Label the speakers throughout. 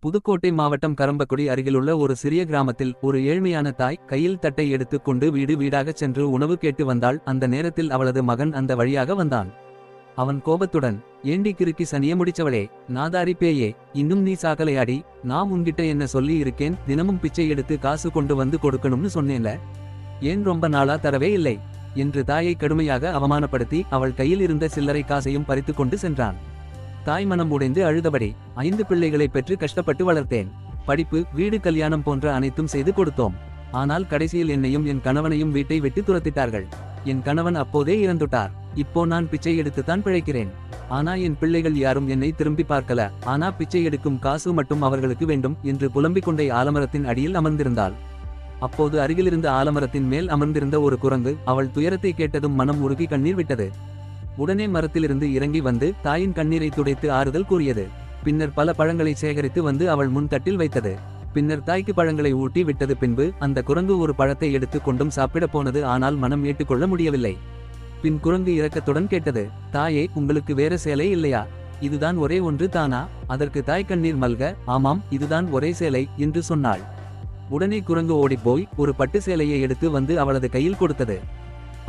Speaker 1: புதுக்கோட்டை மாவட்டம் கரம்பக்குடி அருகிலுள்ள ஒரு சிறிய கிராமத்தில் ஒரு ஏழ்மையான தாய் கையில் தட்டை எடுத்துக் கொண்டு வீடு வீடாகச் சென்று உணவு கேட்டு வந்தாள். அந்த நேரத்தில் அவளது மகன் அந்த வழியாக வந்தான். அவன் கோபத்துடன் ஏண்டி கிறுக்கி சனிய முடிச்சவளே நாதாரி பேயே இன்னும் நீ சாகலையாடி நான் உன்கிட்ட என்ன சொல்லி இருக்கேன்? தினமும் பிச்சை எடுத்து காசு கொண்டு வந்து கொடுக்கணும்னு சொன்னேன்ல. ஏன் ரொம்ப நாளா தரவே இல்லை? என்று தாயை கடுமையாக அவமானப்படுத்தி அவள் கையில் இருந்த சில்லறை காசையும் பறித்துக் கொண்டு சென்றான். தாய் மனம் உடைந்து அழுதபடி ஐந்து பிள்ளைகளை பெற்று கஷ்டப்பட்டு வளர்த்தேன். படிப்பு வீடு கல்யாணம் போன்ற அனைத்தும் செய்து கொடுத்தோம். ஆனால் கடைசியில் என்னையும் என் கணவனையும் வீட்டை விட்டு துரத்திட்டார்கள். என் கணவன் அப்போதே இறந்துட்டார். இப்போ நான் பிச்சை எடுத்துத்தான் பிழைக்கிறேன். ஆனா என் பிள்ளைகள் யாரும் என்னை திரும்பி பார்க்கல. ஆனா பிச்சை எடுக்கும் காசு மட்டும் அவர்களுக்கு வேண்டும் என்று புலம்பிக் கொண்டே ஆலமரத்தின் அடியில் அமர்ந்திருந்தாள். அப்போது அருகிலிருந்த ஆலமரத்தின் மேல் அமர்ந்திருந்த ஒரு குரங்கு அவள் துயரத்தை கேட்டதும் மனம் உருகி கண்ணீர் விட்டது. உடனே மரத்திலிருந்து இறங்கி வந்து தாயின் கண்ணீரை துடைத்து ஆறுதல் கூறியது. பின்னர் பல பழங்களை சேகரித்து வந்து அவள் முன் தட்டில் வைத்தது. பின்னர் தாய்க்கு பழங்களை ஊட்டி விட்டது பின்பு அந்த குரங்கு ஒரு பழத்தை எடுத்து கொண்டும் சாப்பிடப் போனது ஆனால் மனம் ஏற்றுக்கொள்ள முடியவில்லை. பின் குரங்கு இரக்கத்துடன் கேட்டது தாயே உங்களுக்கு வேற சேலை இல்லையா? இதுதான் ஒரே ஒன்று தானா? அதற்கு தாய் கண்ணீர் மல்க ஆமாம் இதுதான் ஒரே சேலை என்று சொன்னாள். உடனே குரங்கு ஓடிப்போய் ஒரு பட்டு சேலையை எடுத்து வந்து அவளது கையில் கொடுத்தது.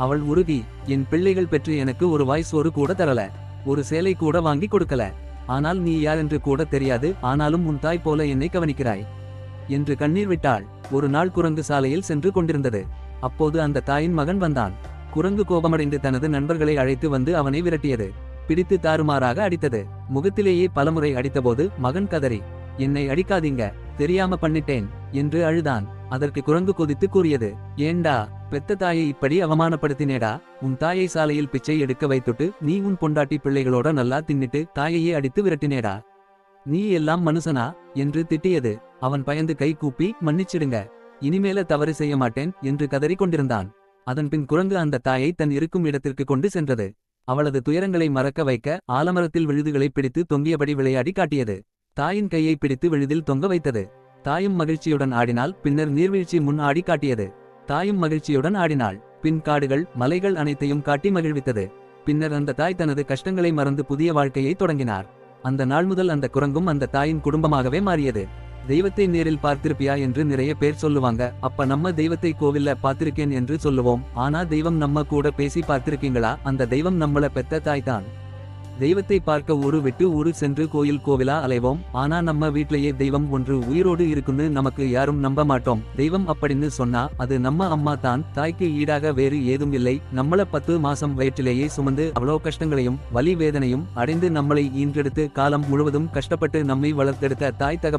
Speaker 1: அவள் உருகி என் பிள்ளைகள் பெற்று எனக்கு ஒரு வாய்ஸ் ஒரு கூட தரல. ஒரு சேலை கூட வாங்கி கொடுக்கல. ஆனால் நீ யார் என்று கூட தெரியாது. ஆனாலும் உன் தாய் போல என்னை கவனிக்கிறாய். என்று கண்ணீர் விட்டாள். ஒரு நாள் குரங்கு சாலையில் சென்று கொண்டிருந்தது. அப்போது அந்த தாயின் மகன் வந்தான். குரங்கு கோபமடைந்து தனது நண்பர்களை அழைத்து வந்து அவனை விரட்டியது. பிடித்து தாறுமாறாக அடித்தது. முகத்திலேயே பலமுறை அடித்தபோது மகன் கதறி என்னை அடிக்காதீங்க. தெரியாம பண்ணிட்டேன். என்று அழுதான். அதற்கு குரங்கு கொதித்து கூறியது ஏண்டா பெத்த தாயை இப்படி அவமானப்படுத்தினேடா. உன் தாயை சாலையில் பிச்சை எடுக்க வைத்துட்டு நீ உன் பொண்டாட்டி பிள்ளைகளோட நல்லா தின்னுட்டு தாயையே அடித்து விரட்டினேடா. நீ எல்லாம் மனுஷனா? என்று திட்டியது. அவன் பயந்து கை கூப்பி மன்னிச்சிடுங்க. இனிமேல தவறு செய்ய மாட்டேன் என்று கதறிக் கொண்டிருந்தான் அதன்பின் குரங்கு அந்த தாயை தன் இருக்கும் இடத்திற்கு கொண்டு சென்றது. அவளது துயரங்களை மறக்க வைக்க ஆலமரத்தில் விழுதுகளை பிடித்து தொங்கியபடி விளையாடி காட்டியது. தாயின் கையை பிடித்து விழுதில் தொங்க வைத்தது. தாயும் மகிழ்ச்சியுடன் ஆடினால் பின்னர் நீர்வீழ்ச்சி முன் ஆடி காட்டியது. தாயும் மகிழ்ச்சியுடன் ஆடினாள். பின் காடுகள் மலைகள் அனைத்தையும் காட்டி மகிழ்வித்தது. பின்னர் அந்த தாய் தனது கஷ்டங்களை மறந்து புதிய வாழ்க்கையை தொடங்கினார். அந்த நாள் முதல் அந்த குரங்கும் அந்த தாயின் குடும்பமாகவே மாறியது. தெய்வத்தை நேரில் பார்த்திருப்பியா? என்று நிறைய பேர் சொல்லுவாங்க. அப்ப நம்ம தெய்வத்தை கோவில்ல பார்த்திருக்கேன் என்று சொல்லுவோம். ஆனா தெய்வம் நம்ம கூட பேசி பார்த்திருக்கீங்களா? அந்த தெய்வம் நம்மள பெத்த தாய் தான். தெய்வத்தை பார்க்க ஊரு விட்டு ஊரு சென்று கோயில் கோவிலா அலைவோம். ஆனா நம்ம வீட்லயே தெய்வம் ஒன்று உயிரோடு இருக்குன்னு நமக்கு யாரும் நம்ப மாட்டோம். தெய்வம் அப்படின்னு சொன்னா அது நம்ம அம்மா தான். தாய்க்கு ஈடாக வேறு ஏதும் இல்லை. நம்மள பத்து மாசம் வயிற்றிலேயே சுமந்து அவ்வளோ கஷ்டங்களையும் வலி வேதனையும் அடைந்து நம்மளை ஈன்றெடுத்து காலம் முழுவதும் கஷ்டப்பட்டு நம்மை வளர்த்தெடுத்த தாய் தகப்ப